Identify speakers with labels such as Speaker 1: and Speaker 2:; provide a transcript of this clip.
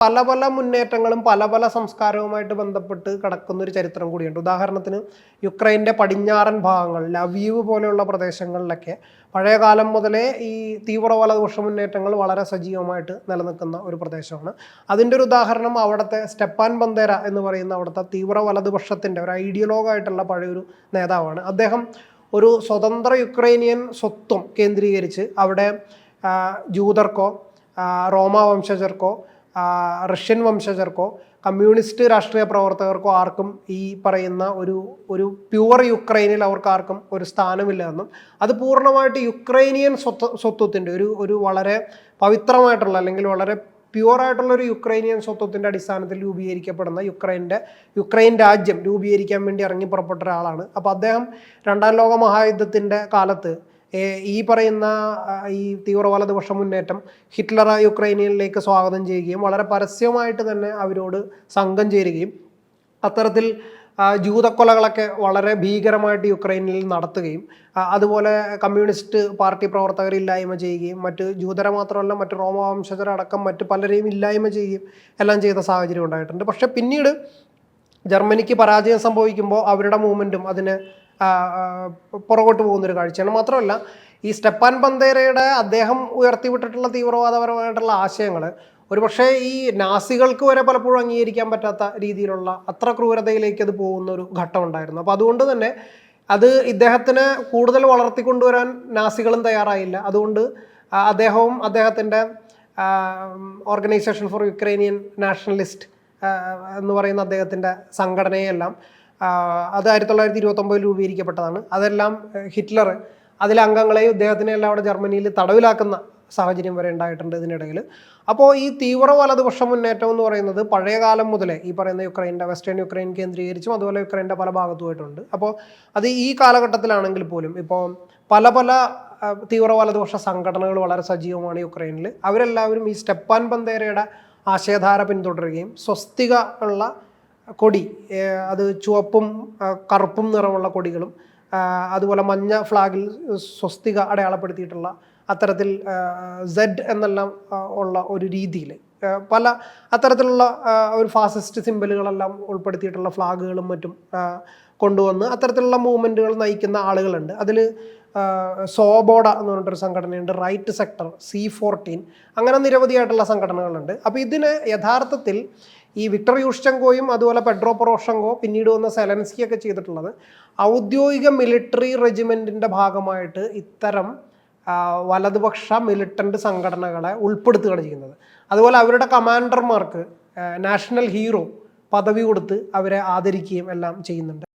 Speaker 1: പല പല മുന്നേറ്റങ്ങളും പല പല സംസ്കാരവുമായിട്ട് ബന്ധപ്പെട്ട് കിടക്കുന്ന ഒരു ചരിത്രം കൂടിയുണ്ട്. ഉദാഹരണത്തിന് യുക്രൈന്റെ പടിഞ്ഞാറൻ ഭാഗങ്ങൾ അവീവ് പോലെയുള്ള പ്രദേശങ്ങളിലൊക്കെ പഴയ കാലം മുതലേ ഈ തീവ്ര വലതുപക്ഷ മുന്നേറ്റങ്ങൾ വളരെ സജീവമായിട്ട് നിലനിൽക്കുന്ന ഒരു പ്രദേശമാണ്. അതിന്റെ ഒരു ഉദാഹരണം അവിടുത്തെ സ്റ്റെപ്പാൻ ബന്ദേര എന്ന് പറയുന്ന അവിടുത്തെ തീവ്ര വലതുപക്ഷത്തിന്റെ ഒരു ഐഡിയലോഗായിട്ടുള്ള പഴയൊരു നേതാവാണ്. അദ്ദേഹം ഒരു സ്വതന്ത്ര യുക്രൈനിയൻ സ്വത്വം കേന്ദ്രീകരിച്ച് അവിടെ ജൂതർക്കോ റോമാ വംശജർക്കോ റഷ്യൻ വംശജർക്കോ കമ്മ്യൂണിസ്റ്റ് രാഷ്ട്രീയ പ്രവർത്തകർക്കോ ആർക്കും ഈ പറയുന്ന ഒരു ഒരു പ്യുവർ യുക്രൈനിൽ അവർക്ക് ആർക്കും ഒരു സ്ഥാനമില്ല എന്നും അത് പൂർണമായിട്ട് യുക്രൈനിയൻ സ്വത്ത് സ്വത്വത്തിന്റെ ഒരു ഒരു വളരെ പവിത്രമായിട്ടുള്ള അല്ലെങ്കിൽ വളരെ പ്യുവറായിട്ടുള്ള ഒരു യുക്രൈനിയൻ സ്വത്വത്തിന്റെ അടിസ്ഥാനത്തിൽ രൂപീകരിക്കപ്പെടുന്ന യുക്രൈന്റെ യുക്രൈൻ രാജ്യം രൂപീകരിക്കാൻ വേണ്ടി ഇറങ്ങി പുറപ്പെട്ട ഒരാളാണ്. അപ്പോൾ അദ്ദേഹം രണ്ടാം ലോക മഹായുദ്ധത്തിന്റെ കാലത്ത് ഈ പറയുന്ന ഈ തീവ്രവാദപക്ഷ മുന്നേറ്റം ഹിറ്റ്ലർ യുക്രൈനിയനിലേക്ക് സ്വാഗതം ചെയ്യുകയും വളരെ പരസ്യമായിട്ട് തന്നെ അവരോട് സംഘം ചേരുകയും അത്തരത്തിൽ ജൂതക്കൊലകളൊക്കെ വളരെ ഭീകരമായിട്ട് യുക്രൈനിൽ നടത്തുകയും അതുപോലെ കമ്മ്യൂണിസ്റ്റ് പാർട്ടി പ്രവർത്തകർ ഇല്ലായ്മ ചെയ്യുകയും മറ്റ് ജൂതരെ മാത്രമല്ല മറ്റ് റോമവംശജരടക്കം മറ്റ് പലരെയും ഇല്ലായ്മ ചെയ്യുകയും എല്ലാം ചെയ്ത സാഹചര്യം ഉണ്ടായിട്ടുണ്ട്. പക്ഷേ പിന്നീട് ജർമ്മനിക്ക് പരാജയം സംഭവിക്കുമ്പോൾ അവരുടെ മൂവ്മെന്റും അതിന് പുറകോട്ട് പോകുന്നൊരു കാഴ്ചയാണ്. മാത്രമല്ല ഈ സ്റ്റെപ്പാൻ പന്തേരയുടെ അദ്ദേഹം ഉയർത്തിവിട്ടിട്ടുള്ള തീവ്രവാദപരമായിട്ടുള്ള ആശയങ്ങൾ ഒരുപക്ഷെ ഈ നാസികൾക്ക് വരെ പലപ്പോഴും അംഗീകരിക്കാൻ പറ്റാത്ത രീതിയിലുള്ള അത്ര ക്രൂരതയിലേക്ക് അത് പോകുന്ന ഒരു ഘട്ടം ഉണ്ടായിരുന്നു അപ്പോൾ അതുകൊണ്ട് തന്നെ അത് ഇദ്ദേഹത്തിന് കൂടുതൽ വളർത്തിക്കൊണ്ടുവരാൻ നാസികളും തയ്യാറായില്ല. അതുകൊണ്ട് അദ്ദേഹവും അദ്ദേഹത്തിന്റെ ഓർഗനൈസേഷൻ ഫോർ യുക്രൈനിയൻ നാഷണലിസ്റ്റ് എന്ന് പറയുന്ന അദ്ദേഹത്തിന്റെ സംഘടനയെല്ലാം അത് ആയിരത്തി തൊള്ളായിരത്തി ഇരുപത്തൊമ്പതിൽ രൂപീകരിക്കപ്പെട്ടതാണ്. അതെല്ലാം ഹിറ്റ്ലർ അതിലെ അംഗങ്ങളെയും ഇദ്ദേഹത്തിനെ എല്ലാം അവിടെ ജർമ്മനിയിൽ തടവിലാക്കുന്ന സാഹചര്യം വരെ ഉണ്ടായിട്ടുണ്ട് ഇതിനിടയിൽ. അപ്പോൾ ഈ തീവ്ര വലതുപക്ഷ മുന്നേറ്റം എന്ന് പറയുന്നത് പഴയ കാലം മുതലേ ഈ പറയുന്ന യുക്രൈന്റെ വെസ്റ്റേൺ യുക്രൈൻ കേന്ദ്രീകരിച്ചും അതുപോലെ യുക്രൈന്റെ പല ഭാഗത്തുമായിട്ടുണ്ട്. അപ്പോൾ അത് ഈ കാലഘട്ടത്തിലാണെങ്കിൽ പോലും ഇപ്പോൾ പല പല തീവ്ര വലതുപക്ഷ സംഘടനകൾ വളരെ സജീവമാണ് യുക്രൈനിൽ. അവരെല്ലാവരും ഈ സ്റ്റെപ്പാൻ പന്തേരയുടെ ആശയധാര പിന്തുടരുകയും സ്വസ്തിക ഉള്ള കൊടി അത് ചുവപ്പും കറുപ്പും നിറമുള്ള കൊടികളും അതുപോലെ മഞ്ഞ ഫ്ലാഗിൽ സ്വസ്തിക അടയാളപ്പെടുത്തിയിട്ടുള്ള അത്തരത്തിൽ സെഡ് എന്നെല്ലാം ഉള്ള ഒരു രീതിയിൽ പല അത്തരത്തിലുള്ള ഒരു ഫാസിസ്റ്റ് സിമ്പലുകളെല്ലാം ഉൾപ്പെടുത്തിയിട്ടുള്ള ഫ്ലാഗുകളും മറ്റും കൊണ്ടുവന്ന് അത്തരത്തിലുള്ള മൂവ്മെന്റുകൾ നയിക്കുന്ന ആളുകളുണ്ട്. അതിൽ സോബോഡ എന്ന് പറഞ്ഞിട്ടൊരു സംഘടനയുണ്ട് റൈറ്റ് സെക്ടർ സി ഫോർട്ടീൻ അങ്ങനെ നിരവധിയായിട്ടുള്ള സംഘടനകളുണ്ട്. അപ്പോൾ ഇതിന് യഥാർത്ഥത്തിൽ ഈ വിക്ടർ യൂഷ്ചങ്കോയും അതുപോലെ പെഡ്രോ പൊറോഷങ്കോ പിന്നീട് വന്ന സെലൻസ്കി ഒക്കെ ചെയ്തിട്ടുള്ളത് ഔദ്യോഗിക മിലിറ്ററി റെജിമെന്റിന്റെ ഭാഗമായിട്ട് ഇത്തരം വലതുപക്ഷ മിലിറ്റന്റ് സംഘടനകളെ ഉൾപ്പെടുത്തുകയാണ് ചെയ്യുന്നത്. അതുപോലെ അവരുടെ കമാൻഡർമാർക്ക് നാഷണൽ ഹീറോ പദവി കൊടുത്ത് അവരെ ആദരിക്കുകയും എല്ലാം ചെയ്യുന്നുണ്ട്.